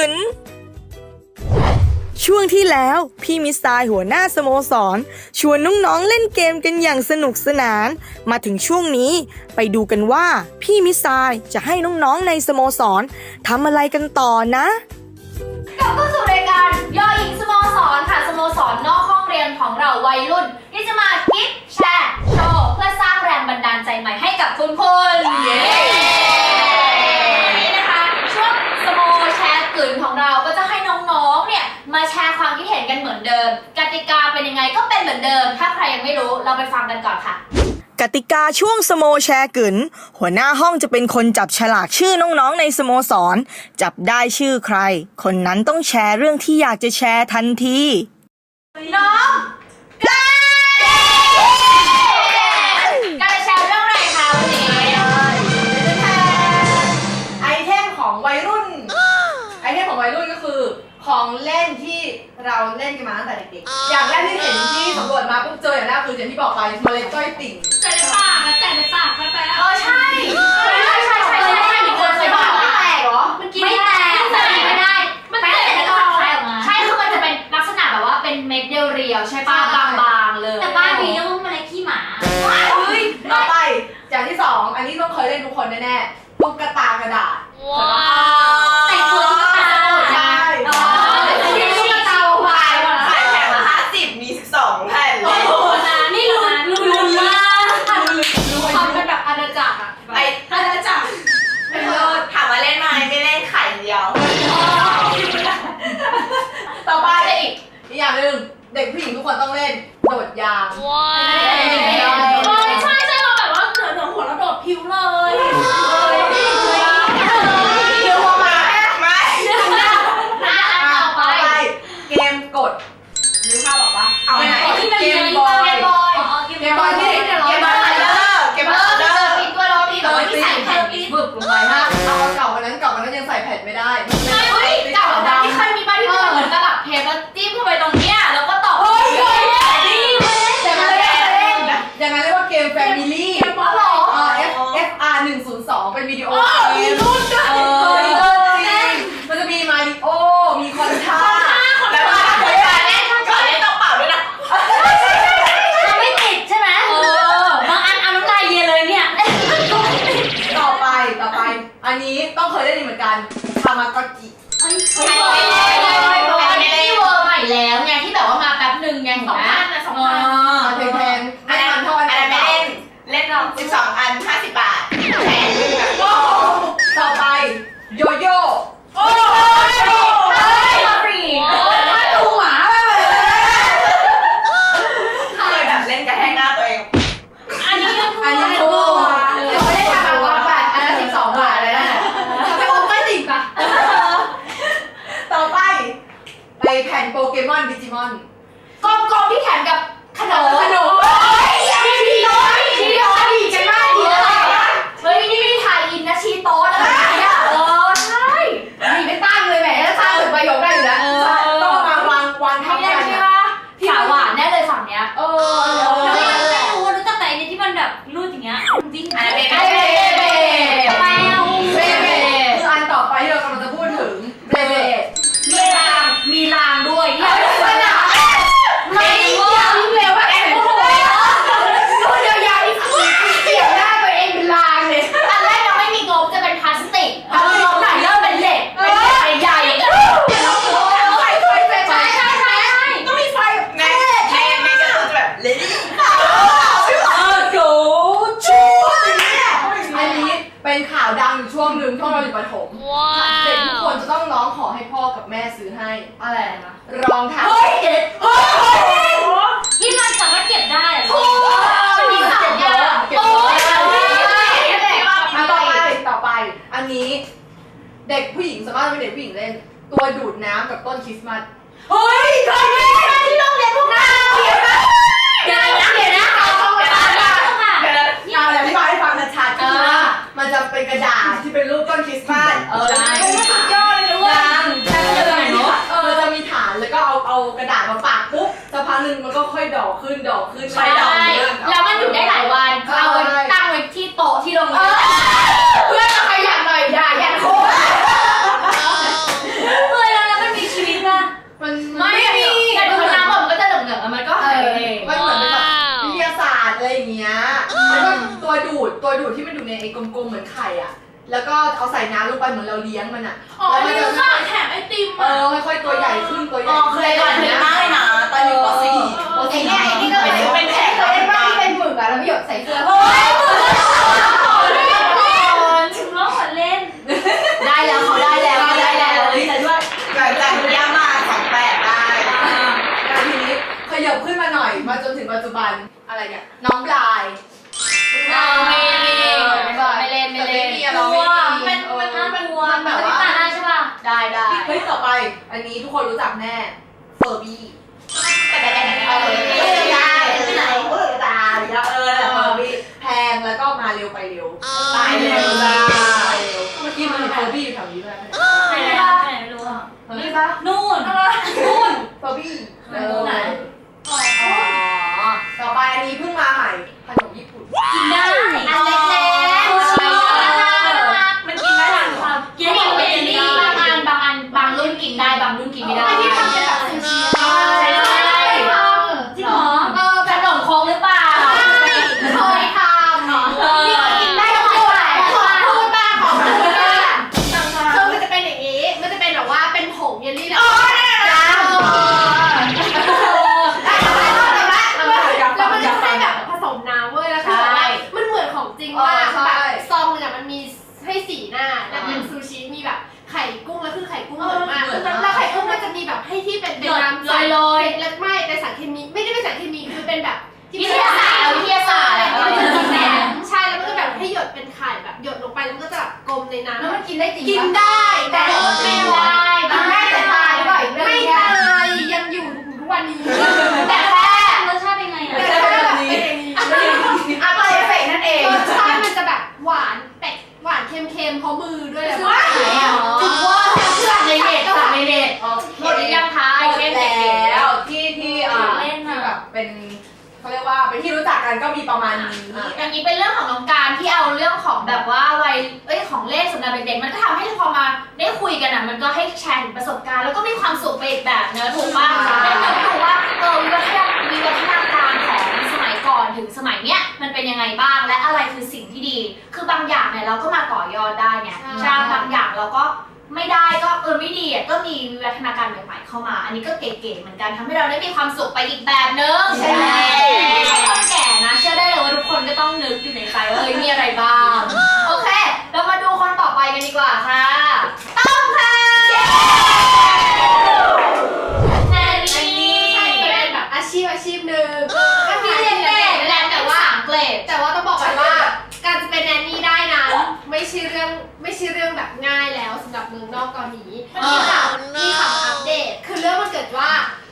สโมแชร์กึนช่วงที่แล้วพี่มิสไซล์หัวหน้าสโมสร ชวนน้องๆเล่นเกมกันอย่างสนุกสนาน มาถึงช่วงนี้ไปดูกันว่าพี่มิสไซล์จะให้น้องๆในสโมสรทำอะไรกันต่อนะกลับเข้าสู่รายการยอหญิงสโมสรค่ะสโมสรนอกห้องเรียนของเราวัยรุ่นที่จะมาคิดแชร์โชว์เพื่อสร้างแรงบันดาลใจใหม่ให้กับคุณคุณเย้วันนี้นะคะ ช่วงสโมแชร์กลืนของเราก็จะให้น้องๆเนี่ย มาแชร์ความคิดเห็นกันเหมือนเดิม กติกาเป็นยังไงก็เป็นเหมือนเดิม ถ้าใครยังไม่รู้เราไปฟังกันก่อนค่ะกติกาช่วงสโมแชร์กึนหัวหน้าห้องจะเป็นคนจับฉลากชื่อน้องๆในสโมสร จับได้ชื่อใคร คนนั้นต้องแชร์เรื่องที่อยากจะแชร์ทันที น้องการจะแชร์เรื่องอะไรคะวันนี้ไอเทมของวัยรุ่น ไอเทมของวัยรุ่นก็คือ ของเล่นที่ เราเล่นกันมาตั้งแต่เด็กๆ อย่างแรกที่เห็นที่สำรวจมาปุ๊บเจออย่างแรกคืออย่างที่บอกไปเมล็ดก้อยติ่งแต่ในปากนะแต่ในปากไปไปเออใช่ใช่ใช่ใช่ใช่มีคนเคยบอกไม่ว่าแตกเหรอมันกินไม่แตกมันแตกไม่ได้ มันแตกแล้วก็คลายออกมา ใช่คือมันจะเป็นลักษณะแบบว่าเป็นเม็ดเรียวๆใช่ป่ะบางๆเลย แต่บ้านนี้เรียกว่าเมล็ดขี้หมาต่อไปอย่างที่สองอันนี้ต้องเคยเล่นทุกคนแน่ๆตุ๊กตากระดาษว้าวแต่งตัว อีกอีกอย่างหนึ่งเด็กผู้หญิงทุกคนต้องเล่น โดดยางเออใช่ใช่เราแบบว่าเหนือเหนือหัวเราโดดผิวเลยเดี๋ยวมาไม่นะอันต่อไปต่อไปเกมกดนึกภาพออกปะเอาไหนที่มันเกเยมอะบอยเกมบอย เกมบอยที่เกมบอลเลอร์เกมบอลเลอร์ปีตัวรอปีแบบว่าที่ใส่แผ่นปีบึกลงไปฮะเอาเก่ากว่านั้นเก่ากว่านั้นยังใส่แผ่นไม่ได้ใช่ กอจิเฮ้ยใช่เลยอันนี้ที่เวอร์ใหม่แล้วไงที่แบบว่ามาแป๊บหนึ่งไงสองพันนะสองพันมาแพงๆอันนั้นทันเท่าอันอันนั้นไม่เก่าเล่น เล่นเราสิบสองอันห้าสิบบาทแผ่นหนึงอะ ต่อไป โยโย่ โอ้ย ฟรี ดูหมาเลย เคยแบบเล่นกระแทกหน้าตัวเอง อันนี้ก็ อันนี้ถูกเดี๋ยวไม่ได้ทำแบบว่าบาทอันนั้นสิบสองบาทเลยนะทำไปโอไม่ติดปะต่อไป ไป แผ่นโปเกมอนดิจิมอนกลมๆที่แถมกับขนมขนม ชีโต๊ะชีโต๊ะดีกันมากดีเลยเฮ้ยนี่ไม่ได้ถ่ายอินนะชีโต๊ะอะไรอย่างเงี้ยเออใช่ มีไม่ตั้งเลยแหมถ้าตั้งถึงประโยคได้อยู่แล้วต้องมาวางวาง ไม่ ทับ ได้ กัน ใช่ อะ ปะสาวหวานแน่เลยฝั่งเนี้ย เออ ไม่ไม่รู้รู้จักแต่อันนี้ที่มันแบบรูดอย่างเงี้ยจริง อันนั้นเป็น ไอ้เบเบ แมว เบเบคืออันต่อไปที่เรากำลังจะพูดถึงเบเบ มีรางมีรางด้วยเนี่ย ไม่ยาวเร็วว่าแอบพูดเลยพูดยาวๆนี่เสียบหน้าตัวเองเป็นลางเลย อันแรกยังไม่มีงบจะเป็นพลาสติกพอลงไหนเริ่มเป็นเหล็กเป็นเหล็กใหญ่ๆ ไฟไฟไฟไฟ ใช่ใช่ใช่ ต้องมีไฟ ในในในกระตุ้นจะแบบเลดี้ โกชูอันนี้เป็นข่าวดังอยู่ช่วงหนึ่งที่เราอยู่ประถมเด็กทุกคนจะต้องร้องขอให้พ่อกับแม่ซื้อให้ อะไรนะ รองเท้าเฮ้ยเฮ้ย ที่มันสามารถเก็บได้อะ มีสามอย่างเก็บ โอ้ ไว้ ย อันต่อไปต่อไป อันนี้ เด็กผู้หญิงสามารถเป็นเด็กผู้หญิงเล่น ตัวดูดน้ำกับต้นคริสต์มาสเฮ้ยเคยเล่นที่โรงเรียนพวกเราเขียนมาเดี๋ยวนะเดี๋ยวนะเอาเข้ามาค่ะเดี๋ยวนะเอาแล้วพี่บอยให้ฟังชัดๆก็คือว่ามันจะเป็นกระดาษที่เป็นรูปต้นคริสต์มาสเออใช่สุดยอดเลยด้วยมันจะมีเออมันจะมีฐานแล้วก็เอาเอากระดาษมาปากปุ๊บสักพักหนึ่งมันก็ค่อยดอกขึ้นดอกขึ้นใช่แล้วมันอยู่ได้หลายวันเอาไว้ตั้งไว้ที่โต๊ะที่โรงเรียน เพื่อนมาขยันหน่อยอย่ายันโค้ง ตัวดูดที่มันอยู่ในไอ้กลมๆเหมือนไข่อะ แล้วก็เอาใส่น้ำลงไปเหมือนเราเลี้ยงมันอะอ๋อแล้วมันลืจะมค่ะแถมไอติมเออะอค่อยๆตัวใหญ่ขึ้นตัวใหญ่อ๋อเคยก่อนเยอะมากเลยนะตอนอยู่ป .4 ปไอ้สี่เนี่ยไอ้นี่ก็เป็นเป็นแผลเคยเล่นบ้างที่เป็นหมึกอะแล้วพี่หยดใส่เสื้อถึงร้องขอเล่นได้แล้วเขาได้แล้วเขาได้แล้วดีใจด้วยหลังจากที่ย่ามาสองแปดได้แล้วทีนี้ขยับขึ้นมาหน่อยมาจนถึงปัจจุบันอะไรเนี่ยน้องลาย ได้ได้เฮ้ยต่อไป อันนี้ทุกคนรู้จักแน่เฟอร์บี้ แต่แต่แต่แต่เออได้ที่ไหนเออตายแล้วเออเฟอร์บี้แพงแล้วก็มาเร็วไปเร็วตายเร็วจ้าไปเร็วเมื่อกี้มันเห็นเฟอร์บี้อยู่แถวนี้ด้วยไหนอะไหนไม่รู้อะนี่ปะนู่นนู่นเฟอร์บี้เออไหนอ๋อ มีประมาณนี้ อย่างนี้เป็นเรื่องของน้องการที่เอาเรื่องของแบบว่าวัยเอ้ยของเล่นสำหรับเด็กๆมันก็ทำให้พอมาได้คุยกันอะมันก็ให้แชร์ถึงประสบการณ์แล้วก็มีความสุขไปอีกแบบเนอะถูกป่ะได้เหมือนถูกว่าเออวิวัฒนาวิวัฒนาการของสมัยก่อนถึงสมัยเนี้ยมันเป็นยังไงบ้างและอะไรคือสิ่งที่ดี คือบางอย่างเนี่ยเราก็มาต่อยอดได้ไงใช่บางอย่างเราก็ ไม่ได้ก็เออไม่ดีอะก็มีวิวัฒนาการใหม่ๆเข้ามา อันนี้ก็เก๋ๆเหมือนกันทำให้เราได้มีความสุขไปอีกแบบนึงใช่ต้องแก่นะเชื่อได้เลยว่าทุกคนก็ต้องนึกอยู่ในใจว่าเอ้ยมีอะไรบ้างโอเค เรามาดูคนต่อไปกันดีกว่าค่ะต้อมค่ะแนนี่ใช่เป็นแบบอาชีพอาชีพหนึ่งก็พี่ที่เรีเรียยนนเด็เด็กกนั่นแหละแต่แต่ว่าว่าอังเกฤษแต่ว่าต้องบอกก่อนว่า การจะเป็นแนนนี่ได้นั้นไม่ใช่เรื่องไม่ใช่เรื่องแบบง่ายแล้วสำหรับเมืองนอกตอนนี้มีข่าวมีข่าวอัปเดต คือเรื่องมันเกิดว่า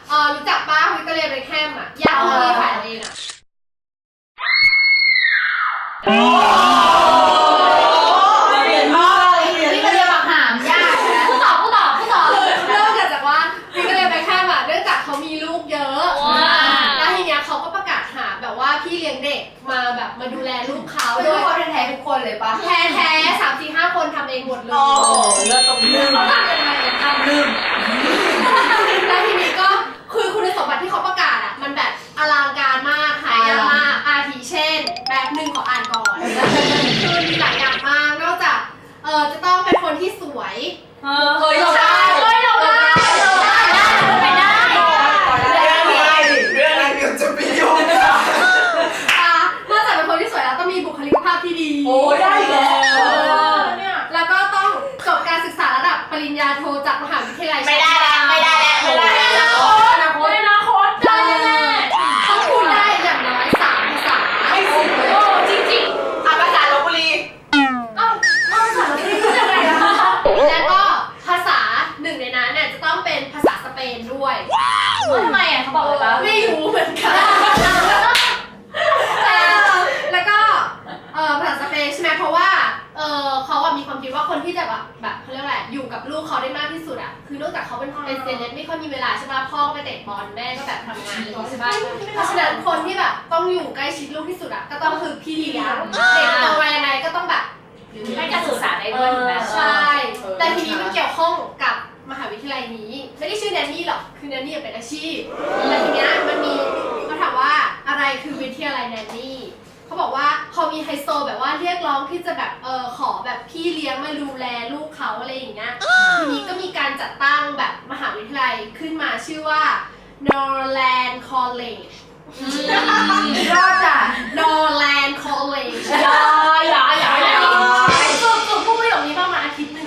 เออรู้จักป้าวิกตอเรียเบคแฮมอะยาของพี่ขายเองอะ ดเลยโอ้โหเลิศตรงลื ใช่ป่ะเพราะฉะนั้นคนที่แบบต้องอยู่ใกล้ชิดลูกที่สุดอะก็ต้องคือพี่เลี้ยงเด็กโตมายังไงก็ต้องแบบให้การศึกษาได้ด้วยถูกไหมใช่ แต่ทีนี้มันเกี่ยวข้องกับมหาวิทยาลัยนี้ ไม่ได้ชื่อแนนนี่หรอกคือแนนนี่เป็นอาชีพแต่ทีเนี้ยมันมีเขาถามว่าอะไรคือวิทยาลัยแนนนี่เขาบอกว่าพอมีไฮโซแบบว่าเรียกร้องที่จะแบบเออขอแบบพี่เลี้ยงมาดูแลลูกเขาอะไรอย่างเงี้ยทีนี้ก็มีการจัดตั้งแบบมหาวิทยาลัยขึ้นมาชื่อว่า Norland College รอดจ้ะ Norland College ยายยายยายยายฝึกฝึกพูดประโยคนี้ประมาณอาทิตย์หนึง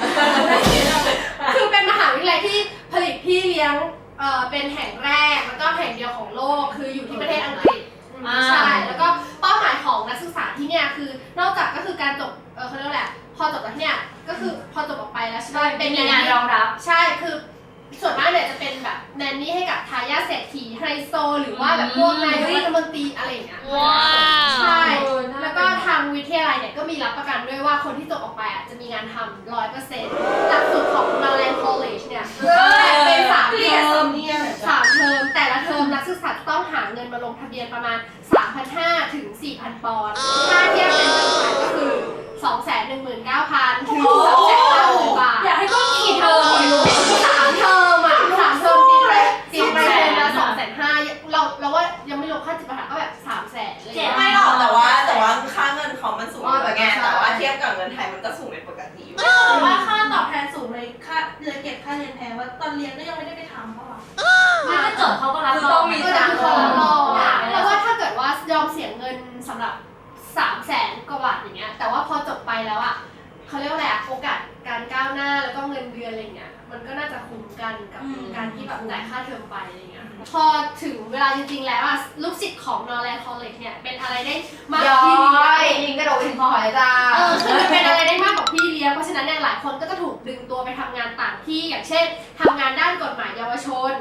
คือเป็นมหาวิทยาลัยที่ผลิตพี่เลี้ยงเอ่อเป็นแห่งแรกแล้วก็แห่งเดียวของโลกคืออยู่ที่ประเทศอังกฤษอืมใช่แล้วก็เป้าหมายของนักศึกษาที่เนี่ยคือนอกจากก็คือการจบเออเขาเรียกว่าอะไรอะพอจบจากเนี่ยก็คือพอจบออกไปแล้วใช่ไหมเป็นมีงานรองรับ ใช่ คือ ส่วนมากเนี่ยจะเป็นแบบแนนนี่ให้กับทายาทเศรษฐีไฮโซ หรือว่าแบบพวกนายกรัฐมนตรีอะไรอย่างเงี้ยว้าว ใช่แล้วก็ทางวิทยาลัยเนี่ยก็มีรับประกันด้วยว่าคนที่จบออกไปอะจะมีงานทำร้อยเปอร์เซ็นต์หลักสูตรของ Maryland College เนี่ยแบ่งเป็นสามเทอมสามเทอมแต่ละเทอมนักศึกษาจะต้องหาเงินมาลงทะเบียนประมาณ 3,500 ถึง 4,000 ปอนด์ค่าเทียบเป็นเงินไทยก็คือ 219,000 ถึง290,000บาทอยากให้ก็มีกี่เธเทออมสามเทอมอะสามเทอมตี ไปตีไปเทอมละสองแสนห้าเราเราว่ายังไม่รวมค่าจิตประทานก็แบบสามแสนเลยเจ็บไม่หรอกแต่ว่าแต่ว่าค่าเงินเขามันสูงอยู่แล้วไงแต่ว่าเทียบกับเงินไทยมันก็สูงเป็นปกติอยู่แต่ว่าค่าตอบแทนสูงเลยค่าเลยเก็บค่าเรียนแพงว่าตอนเรียนก็ยังไม่ได้ไปทำเพราะว่าไม่ก็จบเขาก็รับคือรต้อองงมีก็จะคือขอรออะแล้วว่าถ้าเกิดว่ายอมเสียเงินสำหรับสามแสนกว่าบาทอย่างเงี้ยแต่ว่าพอจบไปแล้วอะเขาเรียกว่าอะไรอะโอกาสการก้าวหน้าแล้วก็เงินเดือนอะไรเงี้ย มันก็น่าจะคุ้มกันกับอืม การที่แบบจ่ายค่าเทอมไปอะไรเงี้ยพอถึงเวลาจริงๆแล้วอะลูกศิษย์ของ Norland College เนี่ยเป็นอะไรได้มากย้กว่าพี่เลี้ยองยยิงกระโดดไปถึงคอหอยจ้า เออคือมันเป็นอะไรได้มากกว่าพี่เลี้ยงเพราะฉะนั้นเนี่ยหลายคนก็จะถูกดึงตัวไปทำงานต่างที่อย่างเช่นทำงานด้านกฎหมายเยาวชน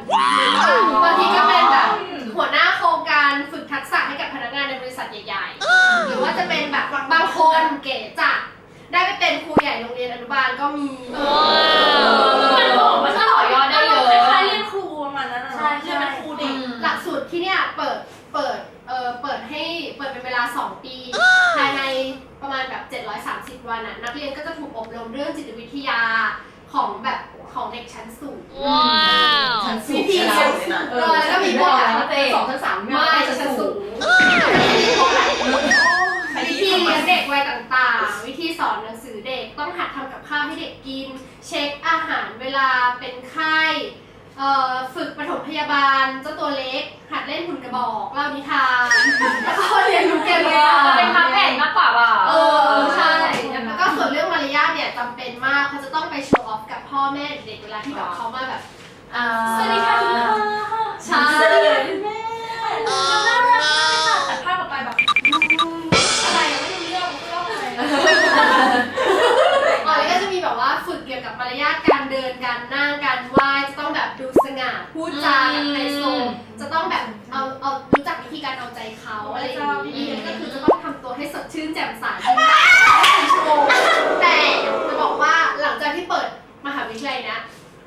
หรือบางทีก็เป็นแบบหัวหน้าโครงการฝึกทักษะให้กับพนักงานในบริษัทใหญ่ ๆ หรือว่าจะเป็นแบบบางคนเก๋จัด ได้ไปเป็นครูใหญ่โรงเรียนอนุบาลก็มีมันบอกมันก็ต่อยอดได้เยคล้ายๆอะเรียนครูประมาณนั้นอะใช่เรียนเป็นครูเด็กหลักสูตรที่เนี่ยเปิดเปิดเออเปิดให้เปิดเป็นเวลา 2 ปี ภายในประมาณแบบ 730 วันน่ะนักเรียนก็จะถูกอบรมเรื่องจิตวิทยาของแบบของเด็กชั้นสูง ว้าวชั้นสูงวิธีชั้ชั้นนสูสูงงเออแล้วก็มีพวกแบบสองชั้นสาม ข้าวให้เด็กกิน เช็คอาหารเวลาเป็นไข้เอ่อฝึกปฐมพยาบาลเจ้าตัวเล็ก หัดเล่นหุ่นกระบอกเล่านิทานแล้วก็เรียนรู้เกมเวลาเป็นพับแผ่นมากกว่าเปล่าเออใช่แล้วก็ส่วนเรื่องมารยาทเนี่ยจำเป็นมากเขาจะต้องไปโชว์ออฟกับพ่อแม่เด็กเวลาที่แบบเขามาแบบอ่าสวัสดีค่ะคุณพ่อใช่ นการนั่งการไหว้จะต้องแบบดูสง่าพูดจาแบบไฮโซจะต้องแบบเอาเอารู้จักวิธีการเอาใจเขาอะไรอย่างนี้ก็คือจะต้องทำตัวให้สดชื่นแจ่มใสชั่วโมงแต่จะบอกว่าหลังจากที่เปิดมหาวิทยาลัยนะ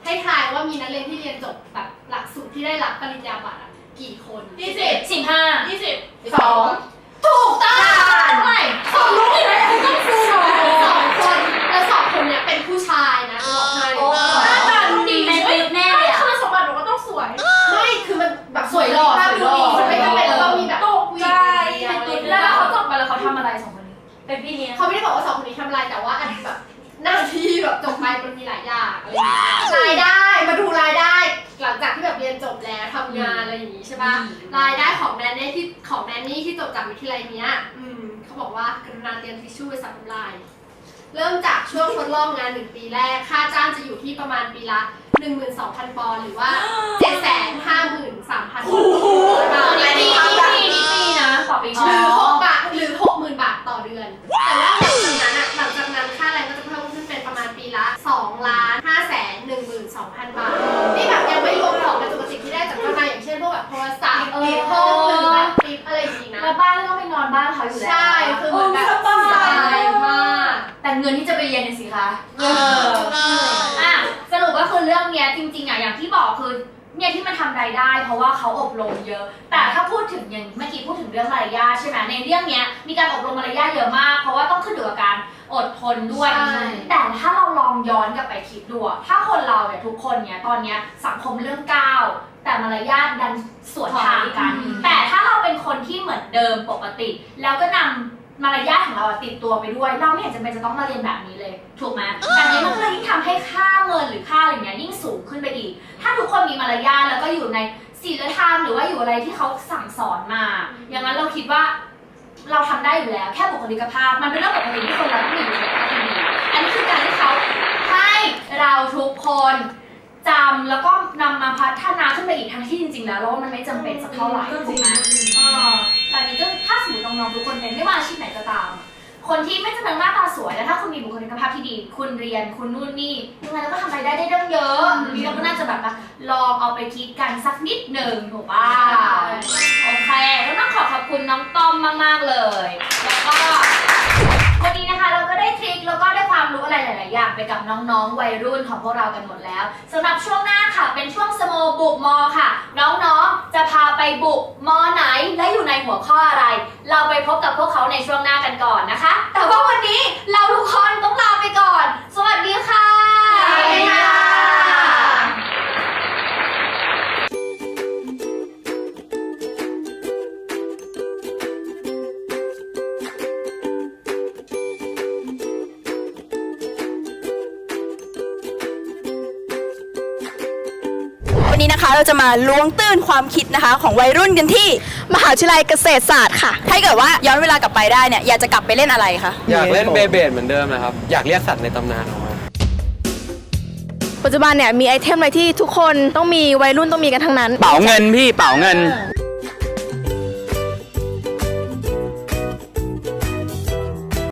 ให้ทายว่ามีนักเรียนที่เรียนจบแบบหลักสูตรที่ได้รับปริญญาบัตรอะกี่คนยี่สิบสิบห้ายี่สิบสองถูกต้องเท่าไหร่สอง จบจากวิทยาลัยเนี้ยอืมเขาบอกว่ากรุณาเตรียมทิชชู่ไว้สำหรับลาย เริ่มจากช่วงทดลองงาน1ปีแรก ค่าจ้างจะอยู่ที่ประมาณปีละ 12,000 ปอนด์หรือว่า 753,000ปอนด์อันนี้ปีนี้ปีนะต่อปีหใช่รือไหม6บาทหรือ60,000 บาทต่อเดือน แต่ว่าหลังจากนั้นอะหลังจากนั้นค่าแรงก็จะเพิ่มขึ้นเป็นประมาณปีละ2ล้าน5แสน12,000 บาท นี่แบบยังไม่รวมของกระจุกกระจิกที่ได้จากเจ้านายอย่างเช่นพวกแบบโทรศัพท์เออเพิ่มหรือ แล้วบ้านก็ต้องไปนอนบ้านเขาอยู่แล้วใช่คือเหมือนแบบสบายมาก แต่เงินที่จะไปเรียนเนี่ยสิคะเอออะสรุปก็คือเรื่องเนี้ยจริงๆอะอย่างที่บอกคือเนี่ยที่มันทำรายได้ เพราะว่าเขาอบรมเยอะ แต่ถ้าพูดถึงอย่างเมื่อกี้พูดถึงเรื่องมารยาทใช่ไหมในเรื่องเนี้ยมีการอบรมมารยาทเยอะมาก เพราะว่าต้องขึ้นอยู่กับการอดทนด้วย ใช่ แต่ถ้าเราลองย้อนกลับไปคิดดูอะถ้าคนเราเนี่ยทุกคนเนี่ยตอนเนี้ยสังคมเรื่องก้าว แต่มารยาทดันสวนทางกันแต่ถ้าเราเป็นคนที่เหมือนเดิมปกติ แล้วก็นำมารยาทของเราอะติดตัวไปด้วย เราไม่เห็นจำเป็นจะต้องมาเรียนแบบนี้เลย ถูกไหมแต่นี้มันก็เลยยิ่งทำให้ค่าเงินหรือค่าอะไรเงี้ยยิ่งสูงขึ้นไปอีก ถ้าทุกคนมีมารยาทแล้วก็อยู่ในศีลธรรมหรือว่าอยู่อะไรที่เขาสั่งสอนมา อย่างนั้นเราคิดว่าเราทำได้อยู่แล้ว แค่บุคลิกภาพ มันเป็นเรื่องปกติที่คนเราต้องมีบุคลิกภาพที่ดีอันนี้คือการที่เขาให้เราทุกคน จำแล้วก็นำมาพัฒนาขึ้นไปอีกทั้งที่จริงๆแล้วเราว่ามันไม่จำเป็นสักเท่าไหร่ถูกไหมเออแต่อันนี้ก็ถ้าสมมติน้องๆทุกคนเป็นไม่ว่าอาชีพไหนก็ตาม คนที่ไม่จำเป็นหน้าตาสวยแต่ถ้าคุณมีบุคลิกภาพที่ดี คุณเรียนคุณนู่นนี่ยังไงเราก็ทำรายได้ได้เรื่องเยอะนี่เราก็น่าจะแบบว่าลองเอาไปคิดกันสักนิดหนึ่งถูกป่ะโอเคแล้วต้องขอขอบคุณน้องต้อมมากๆเลย แล้วก็วันนี้นะคะเราก็ ได้ทริคแล้วก็ได้ความรู้อะไรหลาย ๆ อย่างไปกับน้อง ๆ วัยรุ่นของพวกเรากันหมดแล้วสำหรับช่วงหน้าค่ะ เป็นช่วงสโมบุกมอค่ะ น้อง ๆ จะพาไปบุกมอไหนและอยู่ในหัวข้ออะไร เราไปพบกับพวกเขาในช่วงหน้ากันก่อนนะคะ แต่ว่าวันนี้เราทุกคนต้องลาไปก่อน สวัสดีค่ะสวัสดีค่ะ นี้นะคะ เราจะมาล้วงตื้นความคิดนะคะ ของวัยรุ่นกันที่มหาวิทยาลัยเกษตรศาสตร์ค่ะ ถ้าเกิดว่าย้อนเวลากลับไปได้เนี่ยอยากจะกลับไปเล่นอะไรคะ อยากเล่นเบเบดเหมือนเดิมนะครับ อยากเรียกสัตว์ในตำนานออกมา ปัจจุบันเนี่ยมีไอเทมอะไรที่ทุกคนต้องมีวัยรุ่นต้องมีกันทั้งนั้น เป๋าเงินพี่เป๋าเงิน